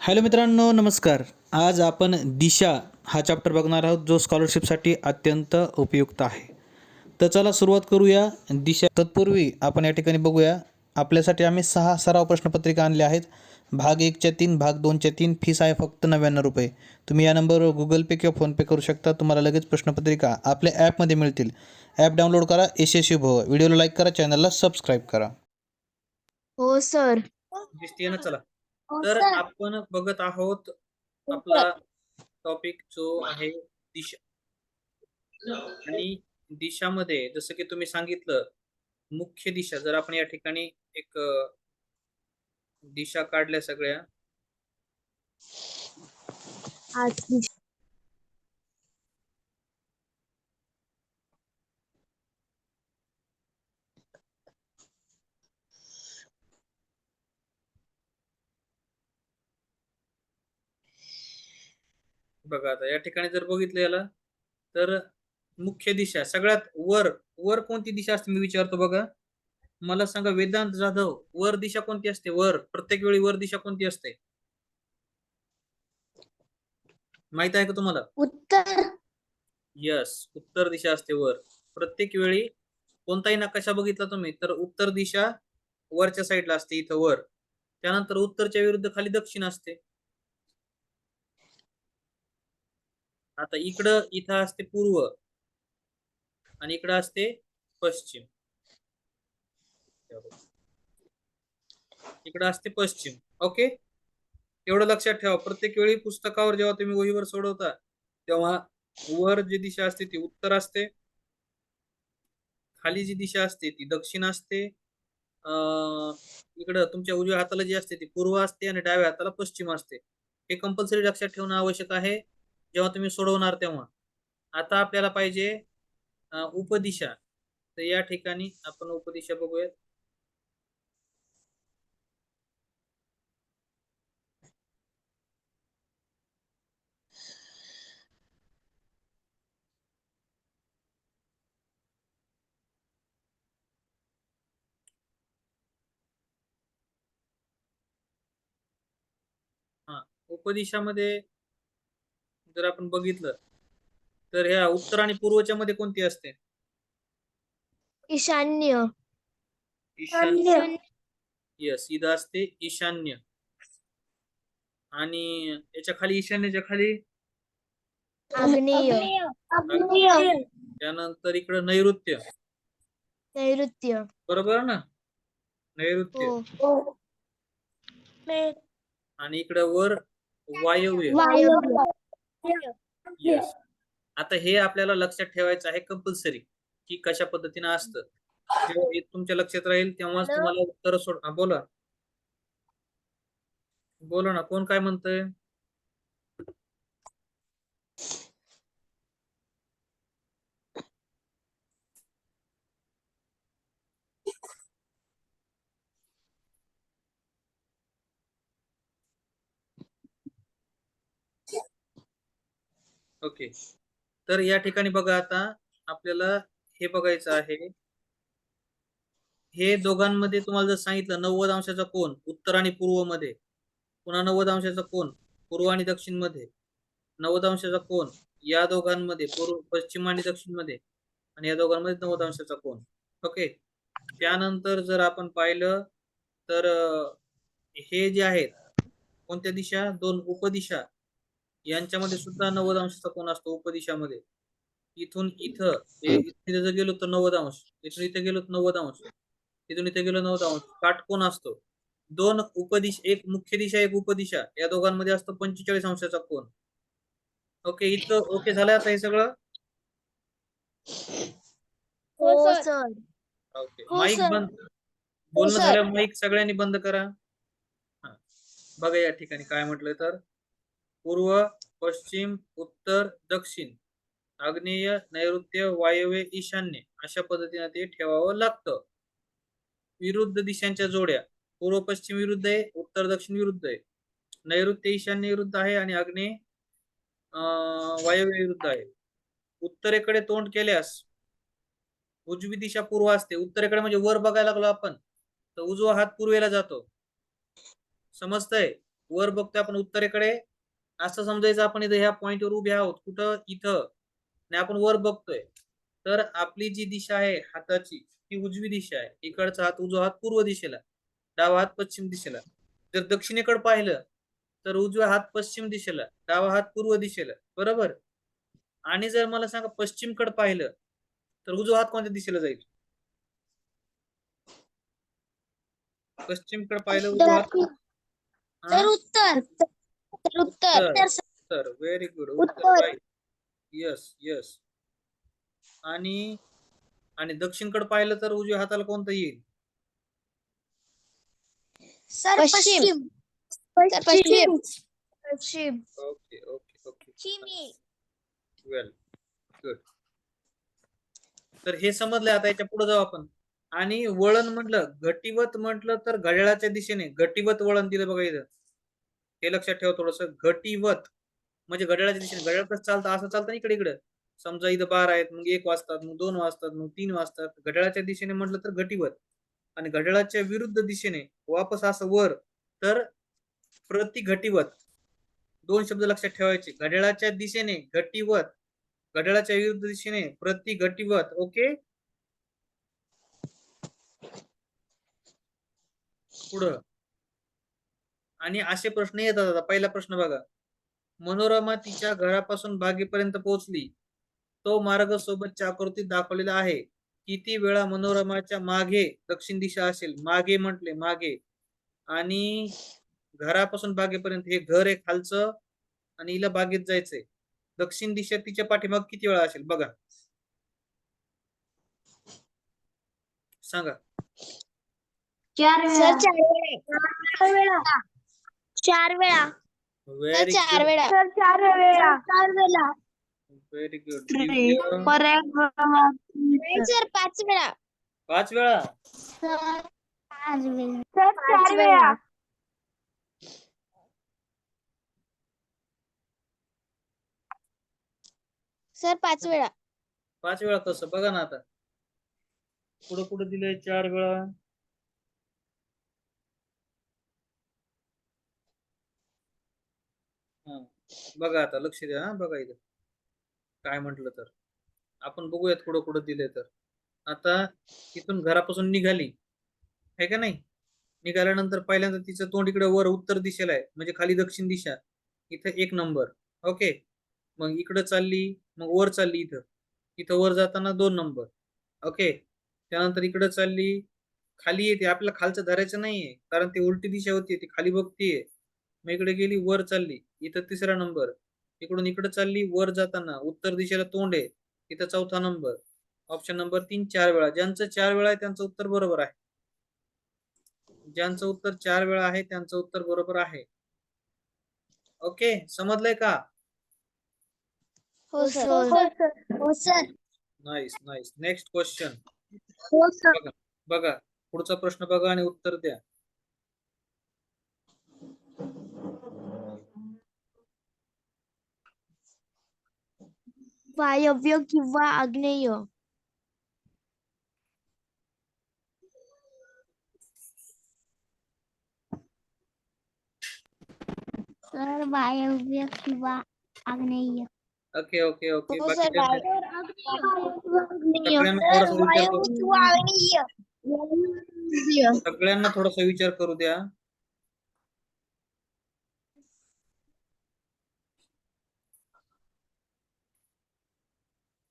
Hello मित्रांनो नमस्कार. आज आपण दिशा हा चॅप्टर बघणार आहोत जो स्कॉलरशिपसाठी अत्यंत उपयुक्त आहे. तर चला सुरुवात करूया. दिशा तत्पूर्वी आपण या ठिकाणी बघूया. आपल्यासाठी आम्ही सहा सराव प्रश्नपत्रिका आणल्या आहेत. भाग एकच्या तीन भाग दोनच्या तीन फीस आहे फक्त नव्याण्णव रुपये. तुम्ही या नंबरवर गुगल पे किंवा फोनपे करू शकता. तुम्हाला लगेच प्रश्नपत्रिका आपल्या ॲपमध्ये मिळतील. ॲप डाउनलोड करा यशस्वी भव. व्हिडिओला लाईक करा चॅनलला सबस्क्राईब करा. हो सर दिसते ना चला. तर आपण बघत आहोत आपला टॉपिक जो आहे दिशा. आणि दिशामध्ये जसं की तुम्ही सांगितलं मुख्य दिशा जर आपण या ठिकाणी एक दिशा काढल्या सगळ्या. बघा आता या ठिकाणी जर बघितलं याला तर मुख्य दिशा सगळ्यात वर वर कोणती दिशा असते मी विचारतो बघा. मला सांगा वेदांत जाधव वर दिशा कोणती असते? वर प्रत्येक वेळी वर दिशा कोणती असते? माहीत आहे का तुम्हाला? उत्तर. यस उत्तर दिशा असते वर. प्रत्येक वेळी कोणताही नकाशा बघितला तुम्ही तर उत्तर दिशा वरच्या साईडला असते इथं वर. त्यानंतर उत्तरच्या विरुद्ध खाली दक्षिण असते. आता इकडं इथं असते पूर्व आणि इकडं असते पश्चिम. इकडं असते पश्चिम. ओके एवढं लक्षात ठेवा. प्रत्येक वेळी पुस्तकावर जेव्हा तुम्ही वहीवर सोडवता तेव्हा वर जी दिशा असते ती उत्तर असते. खाली जी दिशा असते ती दक्षिण असते. अं, इकडं तुमच्या उजव्या हाताला जी असते ती पूर्व असते आणि डाव्या हाताला पश्चिम असते. हे कंपल्सरी लक्षात ठेवणं आवश्यक आहे. जेव्हा तुम्ही सोडवणार तेव्हा. आता आपल्याला पाहिजे उपदिशा. तर या ठिकाणी आपण उपदिशा बघूयात. हा उपदिशामध्ये जर आपण बघितलं तर ह्या उत्तर आणि पूर्वच्या मध्ये कोणती असते? ईशान्य. ईशान्य. यस इथं असते ईशान्य. आणि याच्या खाली ईशान्यच्या खाली? त्यानंतर इकडं नैऋत्य. नैऋत्य. बरोबर ना? नैऋत्य. हो. आणि इकडं वर वायव्य. वायव्य. येस आता हे आपल्याला लक्षात ठेवायचं आहे कंपल्सरी की कशा पद्धतीनं असतं. जेव्हा हे तुमच्या लक्षात राहील तेव्हाच? तुम्हाला उत्तर सोड हा, बोला. बोला ना कोण काय म्हणतंय? ओके. तर या ठिकाणी बघा आता आपल्याला हे बघायचं आहे. हे दोघांमध्ये तुम्हाला जर सांगितलं नव्वद अंशाचा कोण उत्तर आणि पूर्वमध्ये पुन्हा नव्वद अंशाचा कोण पूर्व आणि दक्षिणमध्ये नव्वद अंशाचा कोण या दोघांमध्ये पूर्व पश्चिम आणि दक्षिणमध्ये आणि या दोघांमध्ये नव्वद अंशाचा कोण ओके? त्यानंतर जर आपण पाहिलं तर हे जे आहेत कोणत्या दिशा? दोन उपदिशा. यांच्यामध्ये सुद्धा नव्वद अंशाचा कोण असतो उपदिशामध्ये. इथून इथं हे इथे जर गेलो तर नव्वद अंश. इथून इथे गेलो तर नव्वद अंश. इथून इथे गेलो नव्वद अंश. काटकोन असतो? दोन उपदिश एक मुख्य दिशा एक उपदिशा. या दोघांमध्ये असतो पंचेचाळीस अंशाचा कोण ओके इथं ओके झालं आता हे सगळं? हो सर. ओके. हो, माईक सर. बंद. बोलणं. झालं माईक सगळ्यांनी बंद करा. हा. बघा या ठिकाणी काय म्हटलंय तर. पूर्व पश्चिम उत्तर दक्षिण. आग्नेय नैऋत्य वायव्य ईशान्य अशा पद्धतीने ते ठेवावं लागतं. विरुद्ध दिशांच्या जोड्या. पूर्व पश्चिम विरुद्ध आहे उत्तर दक्षिण विरुद्ध आहे. नैऋत्य ईशान्य विरुद्ध आहे आणि आग्नेय अं, वायव्य विरुद्ध आहे. उत्तरेकडे तोंड केल्यास उजवी दिशा पूर्व असते. उत्तरेकडे म्हणजे वर बघायला लागलो आपण तर उजवा हात पूर्वेला जातो. समजतंय? वर बघतोय आपण उत्तरेकडे असं समजायचं आपण इथं ह्या पॉइंटवर उभे आहोत. कुठं? इथं. आणि आपण वर बघतोय. तर आपली जी दिशा आहे हाताची ती उजवी दिशा आहे. इकडचा हात उजवा हात पूर्व दिशेला. डावा हात पश्चिम दिशेला. जर दक्षिणेकडे पाहिलं तर उजवा हात पश्चिम दिशेला. डावा हात पूर्व दिशेला. बरोबर? आणि जर मला सांगा पश्चिमकडे पाहिलं तर उजवा हात कोणत्या दिशेला जाईल? पश्चिमकडे पाहिलं उजवा हात तर हा? उत्तर तर उत्तर. तर तर व्हेरी गुड उत्तर. यस यस आणि आणि दक्षिणकडे पाहिलं तर उजव्या हाताला कोणतं येईल? सर पश्चिम. पश्चिम. पश्चिम. ओके ओके ओके चिमी वेल गुड तर हे समजलं आता याच्यापुढे जाऊ आपण. आणि वळण म्हटलं घटीवत म्हटलं तर घड्याळाच्या दिशेने. घटीवत वळण दिलं बघा इथं. हे लक्षात ठेवा थोडस. घटीवत. म्हणजे घड्याळाच्या दिशेने. घड्याळ कसं चालतं? असं चालतं ना इकडे इकडे. समजा इथं बारा आहेत मग एक वाजतात मग दोन वाजतात मग तीन वाजतात. घड्याळाच्या दिशेने म्हटलं तर घटीवत. आणि घड्याळाच्या विरुद्ध दिशेने वापस असं वर तर प्रतिघटीवत दोन शब्द लक्षात ठेवायचे. घड्याळाच्या दिशेने घटीवत. घड्याळाच्या विरुद्ध दिशेने प्रति घटीवत. ओके? पुढं. आणि असे प्रश्न येतात आता. पहिला प्रश्न बघा. मनोरमा तिच्या घरापासून बागेपर्यंत पोहोचली. तो मार्ग सोबतच्या आकृतीत दाखवलेला आहे किती वेळा मनोरमाच्या मागे दक्षिण दिशा असेल. मागे म्हटले मागे. आणि घरापासून बागेपर्यंत हे घर आहे खालचं आणि हिला बागेत जायचंय. दक्षिण दिशा तिच्या पाठीमाग किती वेळा असेल? बघा. सांगा. चार वेळा. चार वेळा. व्हेरी चार वेळा. सर चार वेळा. चार वेळा. व्हेरी गुड सर पाच वेळा. पाच वेळा. सर पाच वेळा. सर चार वेळा. सर पाच वेळा. पाच वेळा कसं बघा ना आता. पुढं पुढे दिलंय चार वेळा हा बघा आता लक्ष द्या हा बघा इथं. काय म्हंटल तर? आपण बघूयात कुठं कुठं दिले तर. आता तिथून घरापासून निघाली. आहे का नाही? निघाल्यानंतर पहिल्यांदा तिचं तोंड इकडे वर उत्तर दिशेला आहे. म्हणजे खाली दक्षिण दिशा. इथं एक नंबर. ओके? मग इकडं चालली मग वर चालली इथं. इथं वर जाताना दोन नंबर. ओके? त्यानंतर इकडं चालली. खाली येते आपल्याला खालचं धरायचं नाहीये. कारण ती उलटी दिशा होती ती खाली बघतीये. मग इकडे गेली वर चालली. इथं तिसरा नंबर इकडून इकडे चालली वर जाताना. उत्तर दिशेला तोंड आहे. इथं चौथा नंबर ऑप्शन नंबर तीन चार वेळा. ज्यांचं चार वेळा आहे त्यांचं उत्तर बरोबर आहे. ज्यांचं उत्तर चार वेळा आहे त्यांचं उत्तर बरोबर आहे. ओके? समजलंय का? हो सर. हो sir. Nice nice next question बघा. पुढचा प्रश्न बघा आणि उत्तर द्या. वायव्य किंवा आग्नेय। सर वायव्य किंवा आग्नेय। ओके ओके ओके हो बाकी सर सगळ्यांना सगळ्यांना थोडासा विचार करू। द्या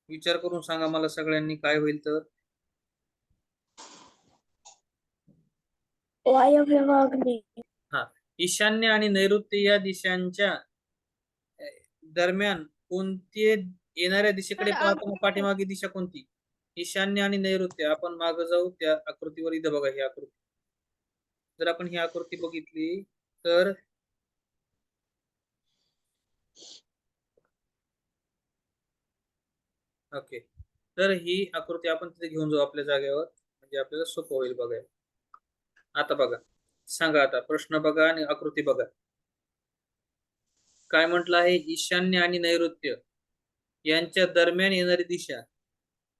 विचार करून सांगा मला सगळ्यांनी काय होईल तर. वायव्य व आग्नेय ईशान्य आणि नैऋत्य या दिशांच्या दरम्यान कोणते येणाऱ्या दिशेकडे पाहतो मग पाठीमागे दिशा कोणती? ईशान्य आणि नैऋत्य. आपण मागे जाऊ त्या आकृतीवर इथं बघा ही आकृती. जर आपण ही आकृती बघितली तर ओके तर ही आकृती आपण तिथे घेऊन जाऊ आपल्या जागेवर. म्हणजे आपल्याला सोपं होईल बघा आता बघा. सांगा आता. प्रश्न बघा आणि आकृती बघा. काय म्हंटल आहे? ईशान्य आणि नैऋत्य. यांच्या दरम्यान येणारी दिशा.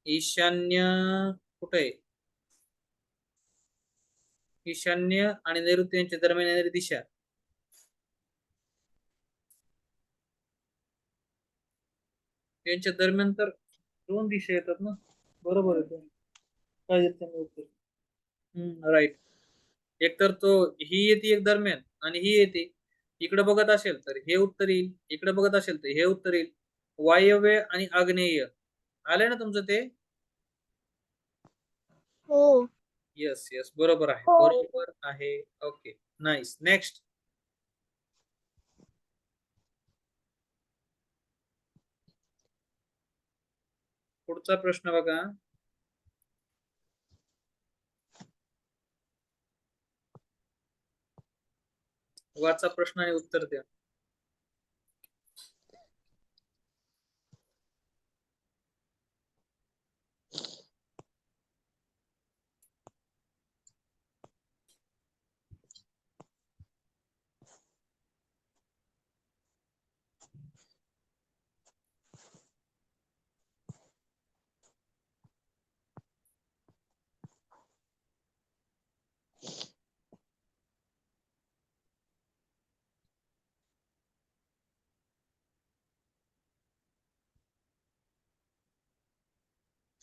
ईशान्य कुठे? ईशान्य आणि नैऋत्य यांच्या दरम्यान येणारी दिशा. यांच्या दरम्यान तर दोन दिशा येतात ना? बरोबर आहे ते. काय देत त्यांनी उत्तर? हम्म राईट एक तर तो ही येते एक दरम्यान आणि ही येते. इकडे बघत असेल तर हे उत्तर येईल. इकडे बघत असेल तर हे उत्तर येईल. वायव्य आणि आग्नेय. आलंय ना तुमचं ते? हो. येस येस बरोबर आहे. हो. बरोबर आहे. ओके नाईस नेक्स्ट पुढचा प्रश्न बघा. वाचा प्रश्न आणि उत्तर द्या.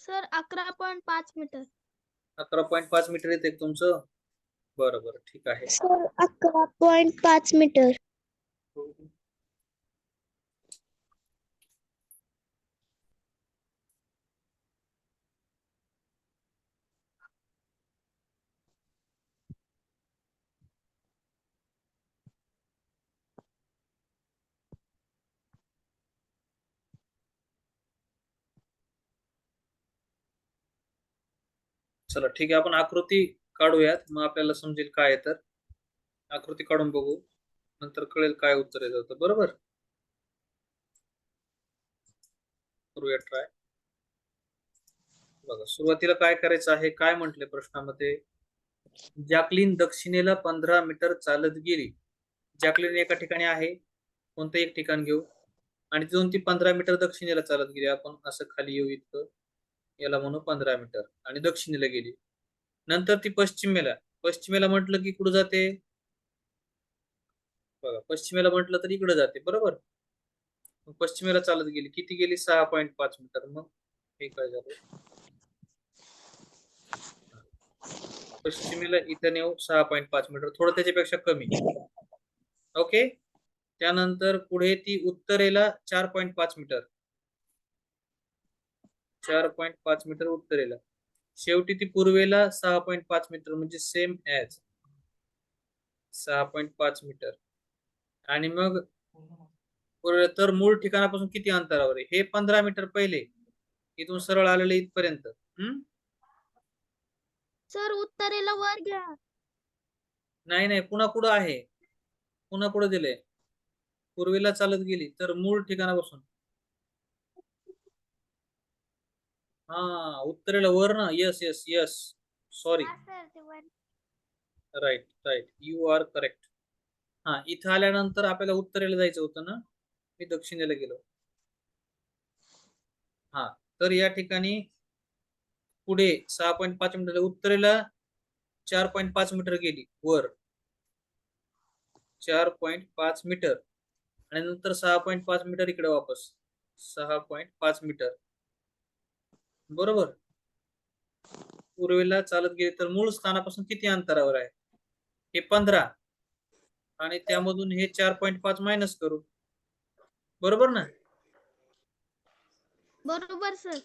सर अकरा पॉईंट पाच मीटर अकरा पॉईंट पाच मीटर येते तुमचं? बरं बरं ठीक आहे. सर अकरा पॉइंट पाच मीटर चला ठीक आहे आपण आकृती काढूयात. मग आपल्याला समजेल काय तर. आकृती काढून बघू. नंतर कळेल काय उत्तर येत होतं. बरोबर? करूया ट्राय बघा सुरुवातीला काय करायचं आहे? काय म्हटले प्रश्नामध्ये? जॅकलिन दक्षिणेला पंधरा मीटर चालत गेली. जॅकलिन एका ठिकाणी आहे. कोणतं एक ठिकाण घेऊ. आणि तिथून ती पंधरा मीटर दक्षिणेला चालत गेली. आपण असं खाली येऊ इतकं याला म्हणू पंधरा मीटर आणि दक्षिणेला गेली. नंतर ती पश्चिमेला पश्चिमेला म्हटलं की कुठं जाते? बघा पश्चिमेला म्हटलं तर इकडे जाते बरोबर? मग पश्चिमेला चालत गेली. किती गेली? सहा पॉईंट पाच मीटर मग हे काय झालं? पश्चिमेला इथं नेऊ सहा पॉईंट पाच मीटर थोडं त्याच्यापेक्षा कमी. ओके? त्यानंतर पुढे ती उत्तरेला चार पॉईंट पाच मीटर चार पॉईंट पाच मीटर उत्तरेला. शेवटी ती पूर्वेला सहा पॉईंट पाच मीटर म्हणजे सेम ॲज सहा पॉईंट पाच मीटर. आणि मग तर मूळ ठिकाणापासून किती अंतरावर आहे? हे पंधरा मीटर पहिले. इथून सरळ आलेले इथपर्यंत. हम्म? सर उत्तरेला वर घ्या. नाही नाही पुन्हा कुठं आहे. पुन्हा कुठं दिलंय. पूर्वेला चालत गेली तर मूळ ठिकाणापासून. हा उत्तरेला वर ना. Yes yes yes sorry right right you are correct हा इथं आल्यानंतर आपल्याला उत्तरेला जायचं होतं ना? मी दक्षिणेला गेलो. हा तर या ठिकाणी पुढे सहा पॉईंट पाच मीटर उत्तरेला चार पॉईंट पाच मीटर गेली वर. चार पॉईंट पाच मीटर. आणि नंतर सहा पॉईंट पाच मीटर इकडे वापस. सहा पॉईंट पाच मीटर. बरोबर. पूर्वेला चालत गेले तर मूळ स्थानापासून किती अंतरावर आहे? हे पंधरा. आणि त्यामधून हे चार पॉईंट पाच मायनस करू. बरोबर ना? बरोबर सर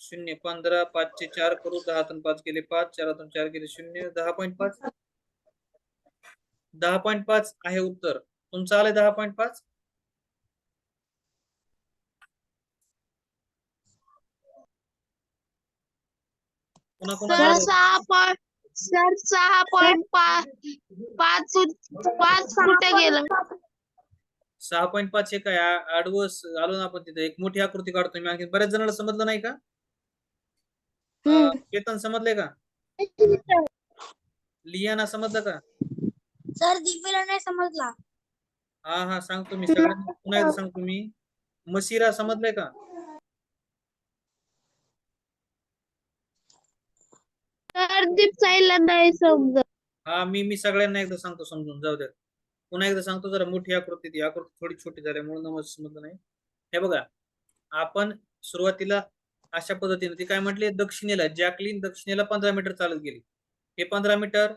शून्य पंधरा पाचशे चार करू. दहातून पाच गेले पाच चारातून चार गेले शून्य. दहा पॉईंट पाच? दहा पॉईंट पाच आहे उत्तर. तुमचं आलंय दहा पॉईंट पाच? सर. सहा पॉइंट सर सहा पॉइंट पाच पाच पाच कुठे गेलं. सहा पॉईंट पाच हे काय आ- आडवं स- आलो ना आपण तिथे. एक मोठी आकृती काढतोय मी आणखी बऱ्याच जणांना समजलं नाही का? अं, केतन समजलंय का? लियाना समजलं का? सर दिव्याला नाही समजला. हा हा सांगतो मी. सगळ्यांना पुन्हा एकदा सांगतो मी. मशिरा समजलंय का? सर दीप साईला नाही समजत. हा मी मी सगळ्यांना एकदा सांगतो समजून जाऊ द्या. पुन्हा एकदा सांगतो जरा मोठी आकृती ती आकृती थोडी छोटी झाल्यामुळे नमज समजलं नाही. हे बघा आपण सुरुवातीला अशा पद्धतीने ती काय म्हटली दक्षिणेला जॅकलिन दक्षिणेला पंधरा मीटर चालत गेली. हे पंधरा मीटर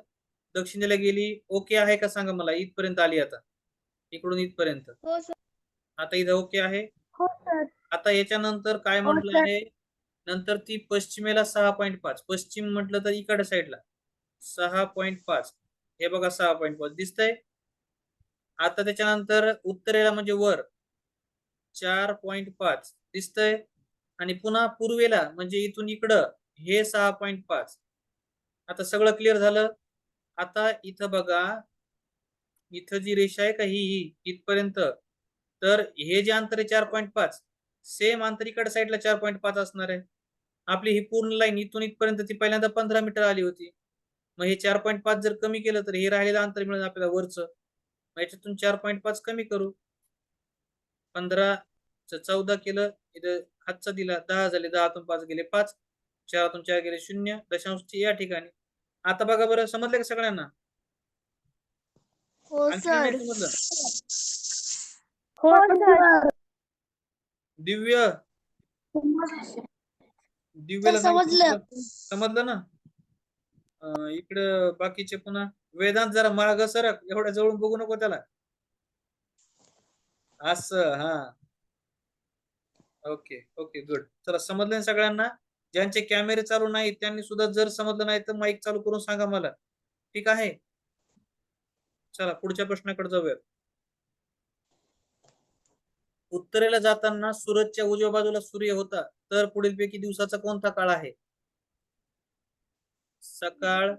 दक्षिणेला गेली ओके आहे का सांगा मला इथपर्यंत आली आता? इकडून इथपर्यंत. हो आता इथं ओके आहे? हो आता याच्यानंतर काय म्हटलं sir. आहे? नंतर ती पश्चिमेला सहा पॉईंट पाच. पश्चिम म्हटलं तर इकडे साईडला सहा पॉईंट पाच. हे बघा सहा पॉईंट पाच. दिसतंय? आता त्याच्यानंतर उत्तरेला म्हणजे वर. चार पॉईंट पाच. दिसतंय? आणि पुन्हा पूर्वेला म्हणजे इथून इकडं हे सहा पॉईंट पाच. आता सगळं क्लिअर झालं? आता इथं बघा. इथं जी रेषा आहे का ही? ही. इथपर्यंत. तर हे जे अंतर आहे चार पॉईंट पाच सेम अंतर इकडे साईडला चार पॉईंट पाच असणार आहे. आपली ही पूर्ण लाईन इथून इथपर्यंत ती पहिल्यांदा पंधरा मीटर आली होती. मग हे चार पॉईंट पाच जर कमी केलं तर हे राहिलेलं अंतर मिळेल आपल्याला वरचं. मग याच्यातून चार पॉईंट पाच कमी करू. पंधरा चौदा केलं इथं हातचा दिला दहा झाले दहातून पाच गेले पाच. चारातून चार गेले शून्य दशांशची या ठिकाणी. आता बघा बरं समजलं का सगळ्यांना? हो समजलं? हो दिव्य. दिव्याला समजलं. समजलं ना? इकडं बाकीचे पुन्हा वेदांत जरा माग सरक एवढ्या जवळून बघू नको त्याला. असं हा. ओके ओके गुड चला समजलं ना सगळ्यांना? ज्यांचे कॅमेरे चालू नाहीत त्यांनी सुद्धा जर समजलं नाही तर माईक चालू करून सांगा मला. ठीक आहे? चला पुढच्या प्रश्नाकडे जाऊया उत्तरेला जाताना सूरजच्या उजव्या बाजूला सूर्य होता तर पुढीलपैकी दिवसाचा कोणता काळ आहे? सकाळ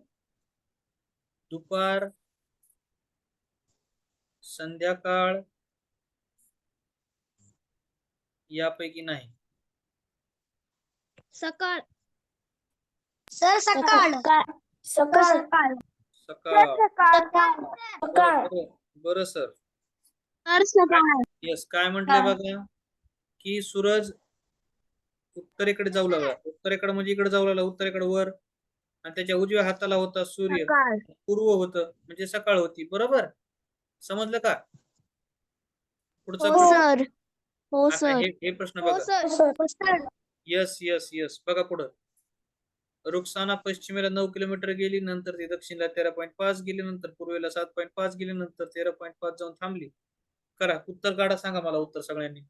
दुपार संध्याकाळ यापैकी नाही. सकाळ. सर सकाळ. सकाळ. सकाळ. सकाळ. बरं- बरं सर. येस काय? म्हटलंय बघा की सूरज उत्तरेकडे जाऊ लागला. उत्तरेकडे म्हणजे इकडे जाऊ लागला उत्तरेकडे वर. आणि त्याच्या उजव्या हाताला होता सूर्य. पूर्व होतं म्हणजे सकाळ होती. बरोबर? समजलं का? पुढचा हो प्रश्न. हो हे प्रश्न हो बघा. यस यस यस बघा पुढं. रुक्साना पश्चिमेला नऊ किलोमीटर गेली नंतर ती दक्षिणेला तेरा पॉईंट पाच गेली नंतर पूर्वेला सात पॉईंट पाच गेली नंतर तेरा पॉईंट पाच जाऊन थांबली. करा. उत्तर काढा सांगा मला उत्तर सगळ्यांनी.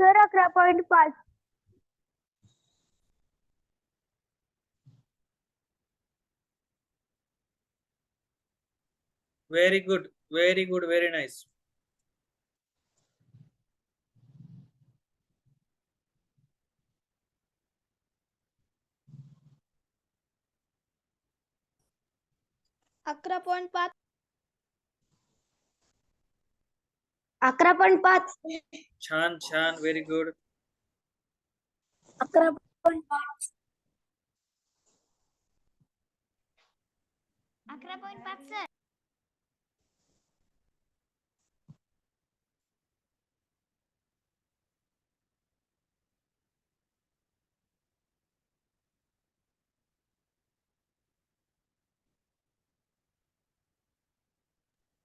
सर अकरा पॉईंट पाच. Very good very good very nice अकरा पॉईंट पाच. अकरा पॉईंट पाच. छान छान व्हेरी गुड अकरा पॉईंट पाच. अकरा पॉईंट पाच सर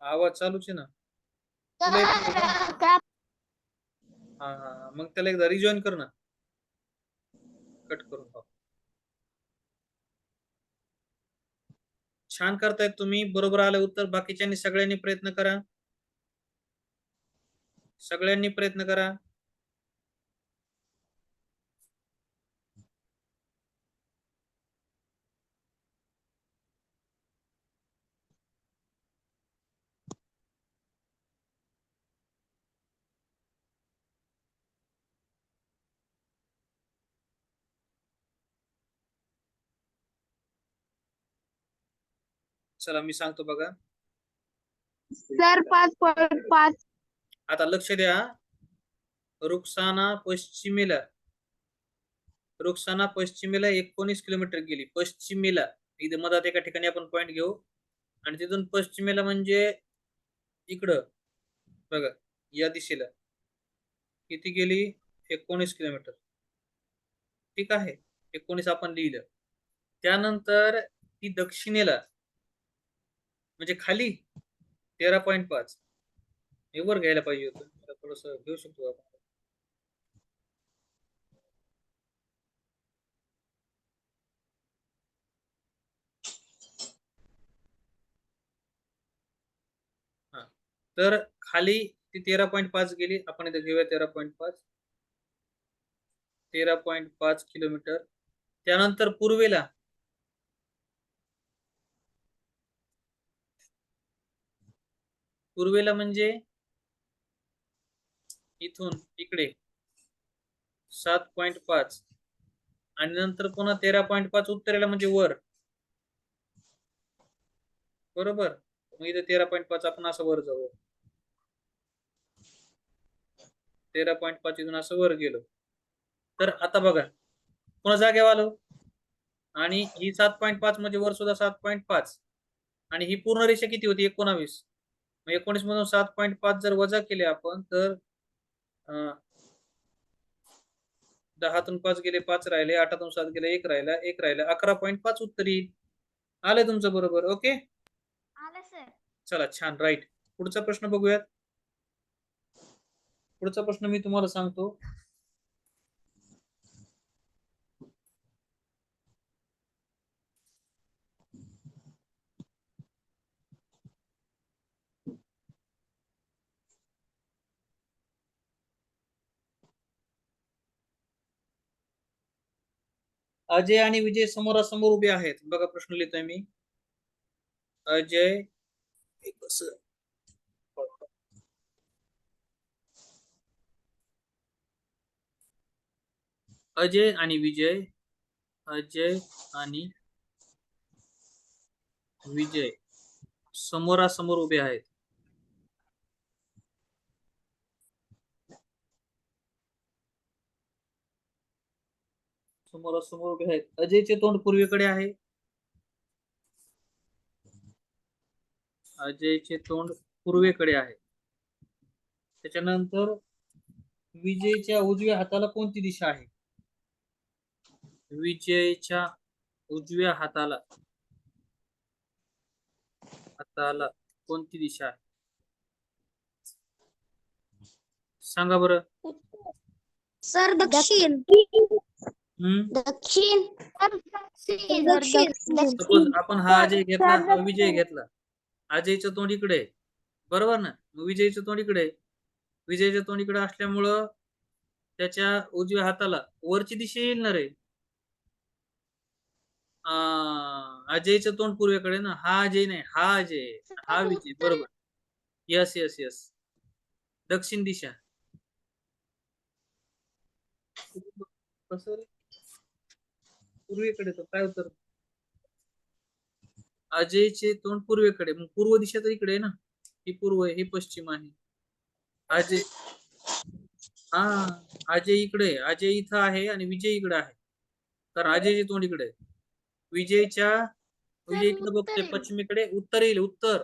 आवाज चालूच आहे ना? तुला येतोय का? हा हा हा. मग त्याला एकदा रिजॉईन कर ना. कट करून टाक. छान करतायत तुम्ही. बरोबर आलं उत्तर. बाकीच्यांनी सगळ्यांनी प्रयत्न करा. सगळ्यांनी प्रयत्न करा. चला मी सांगतो बघा. सर पाच पॉईंट पाच. आता लक्ष द्या. रुक्साना पश्चिमेला रुक्साना पश्चिमेला एकोणीस किलोमीटर गेली. पश्चिमेला इथे मधात एका ठिकाणी आपण पॉइंट घेऊ. आणि तिथून पश्चिमेला म्हणजे इकडं बघा या दिशेला. किती गेली? एकोणीस किलोमीटर. ठीक आहे. एकोणीस आपण लिहिलं. त्यानंतर ती दक्षिणेला म्हणजे खाली तेरा पॉईंट पाच. हे वर घ्यायला पाहिजे होतं. थोडस घेऊ शकतो आपण. तर खाली ती तेरा पॉईंट पाच गेली. आपण इथे घेऊया तेरा पॉईंट पाच. तेरा पॉईंट पाच किलोमीटर. त्यानंतर पूर्वेला पूर्वेला म्हणजे इथून इकडे सात पॉइंट पाच. आणि नंतर पुन्हा तेरा पॉइंट पाच उत्तरेला म्हणजे वर. बरोबर? मग इथे तेरा पॉइंट पाच आपण असं वर जाऊ. तेरा पॉइंट पाच इथून असं वर गेलो. तर आता बघा. पुन्हा जागेवर आलो आणि ही सात पॉइंट पाच म्हणजे वर सुद्धा सात पॉइंट पाच. आणि ही पूर्ण रेषा किती होती? एकोणावीस. एकोणीस मधून सात पॉईंट पाच जर वजा केले आपण तर दहातून पाच गेले पाच राहिले आठातून सात गेले एक राहिला एक राहिला अकरा पॉईंट पाच उत्तर. येईल आलंय तुमचं बरोबर ओके? आलं सर. चला छान राईट पुढचा प्रश्न बघूयात. पुढचा प्रश्न मी तुम्हाला सांगतो. अजय आणि विजय समोरासमोर उभे आहेत. बघा प्रश्न लिहितोय मी. अजय कसं? अजय आणि विजय. अजय आणि विजय समोरासमोर उभे आहेत. समोरासमोर उभे आहेत. अजयचे तोंड पूर्वेकडे आहे. अजयचे तोंड पूर्वेकडे आहे. त्याच्यानंतर विजयच्या उजव्या हाताला कोणती दिशा आहे? विजयच्या उजव्या हाताला. हाताला कोणती दिशा आहे? सांगा बरं. सर दक्षिण. दक्षिण दक्षिण. सपोज आपण हा अजय घेतला हा विजय घेतला. अजयचं तोंड इकडे. आहे. बरोबर ना? मग विजयचं तोंड इकडे. आहे. विजयचं तोंड इकडे असल्यामुळं त्याच्या उजव्या हाताला वरची दिशा येईल ना रे? अं, अजयचं तोंड पूर्वेकडे ना? हा अजय नाही हा अजय. हा विजय बरोबर. यस यस यस दक्षिण दिशा. कसं रे? पूर्वेकडे तो काय उत्तर? अजयचे तोंड पूर्वेकडे मग पूर्व दिशा तर इकडे आहे ना? ही पूर्व आहे ही पश्चिम आहे. अजय हा अजय इकडे आहे. अजय इथं आहे आणि विजय इकडे आहे. तर अजयचे तोंड इकडे आहे. विजयच्या विजय इकडे येईल. पश्चिमेकडे उत्तर येईल उत्तर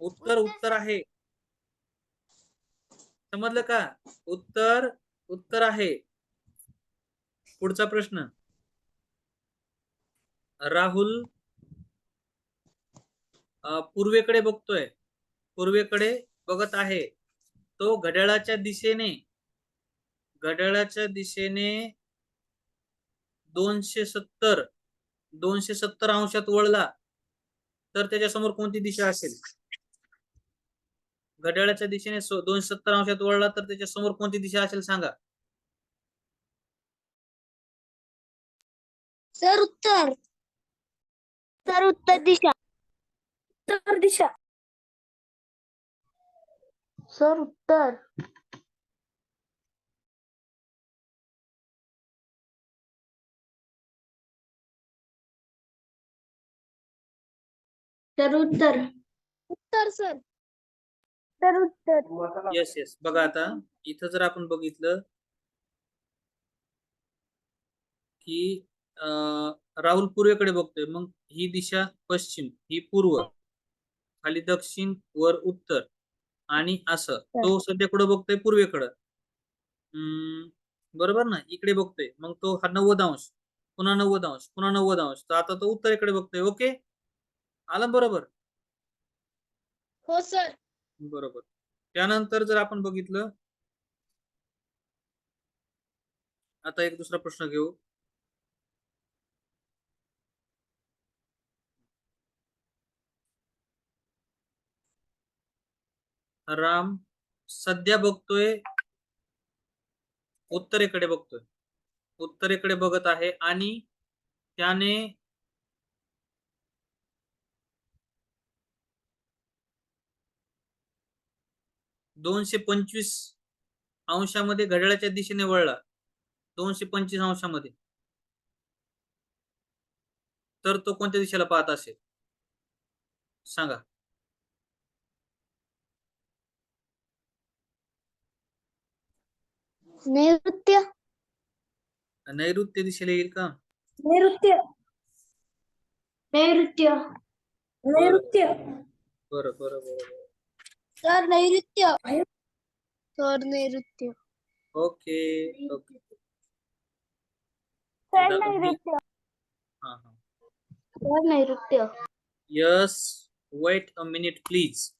उत्तर. उत्तर आहे. समजलं का? उत्तर उत्तर आहे. पुढचा प्रश्न. राहुल पूर्वेकडे बघतोय. पूर्वेकडे बघत आहे. तो घड्याळाच्या दिशेने घड्याळाच्या दिशेने दोनशे सत्तर दोनशे सत्तर अंशात वळला तर त्याच्यासमोर कोणती दिशा असेल? घड्याळाच्या दिशेने दोनशे सत्तर अंशात वळला तर त्याच्यासमोर कोणती दिशा असेल सांगा. सर उत्तर. सर उत्तर दिशा. उत्तर दिशा. सर उत्तर. सर उत्तर. उत्तर सर. सर उत्तर. येस येस बघा आता इथं जर आपण बघितलं की राहुल पूर्वेकडे बघतोय. मग ही दिशा पश्चिम ही पूर्व खाली दक्षिण वर उत्तर आणि असं. तो सध्या कुठं बघतोय? पूर्वेकडं. बरोबर ना? इकडे बघतोय. मग तो हा नव्वद अंश पुन्हा नव्वद अंश पुन्हा नव्वद अंश तर आता तो उत्तरेकडे बघतोय. ओके? आलं बरोबर? हो सर. बरोबर. त्यानंतर जर आपण बघितलं आता एक दुसरा प्रश्न घेऊ. राम सध्या बघतोय उत्तरेकडे बघतोय. उत्तरेकडे बघत आहे आणि त्याने दोनशे पंचवीस अंशामध्ये घड्याळाच्या दिशेने वळला. दोनशे पंचवीस अंशामध्ये. तर तो कोणत्या दिशेला पाहत असेल? सांगा. नैऋत्य नैऋत्य दिशेला येईल का नैऋत्य नैऋत्य नैऋत्य. बरं बरं बरं बरं सर नैऋत्य सर नैऋत्य ओके ओके सर दादा, मी- नैऋत्य हा हा सर नैऋत्य yes wait a minute please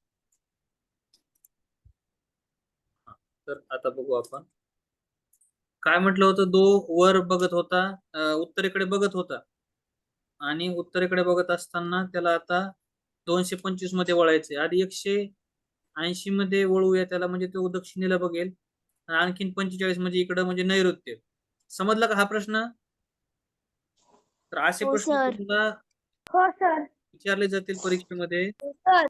तर आता बघू आपण काय म्हटलं होतं? दो वर बघत होता उत्तरेकडे बघत होता. आणि उत्तरेकडे बघत असताना त्याला आता दोनशे पंचवीसमध्ये वळायचे आधी एकशे ऐंशी मध्ये वळूया त्याला म्हणजे तो दक्षिणेला बघेल. आणि आणखीन पंचेचाळीस म्हणजे इकडं म्हणजे नैऋत्य. समजला का हा प्रश्न? तर असे हो, प्रश्न हो विचारले जातील परीक्षेमध्ये. सर.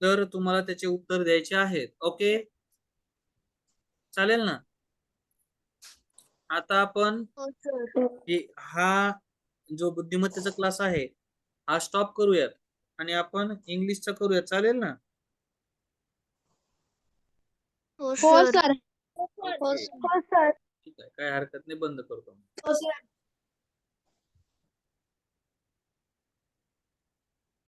तर तुम्हाला त्याचे उत्तर द्यायचे आहेत. ओके? चालेल ना? आता आपण हो हे- हा जो बुद्धिमत्तेचा क्लास आहे हा स्टॉप करूयात आणि आपण इंग्लिशचा करूयात. चालेल ना? हो हो सर हो सर ठीक आहे. काय हरकत नाही. बंद करतो. हो सर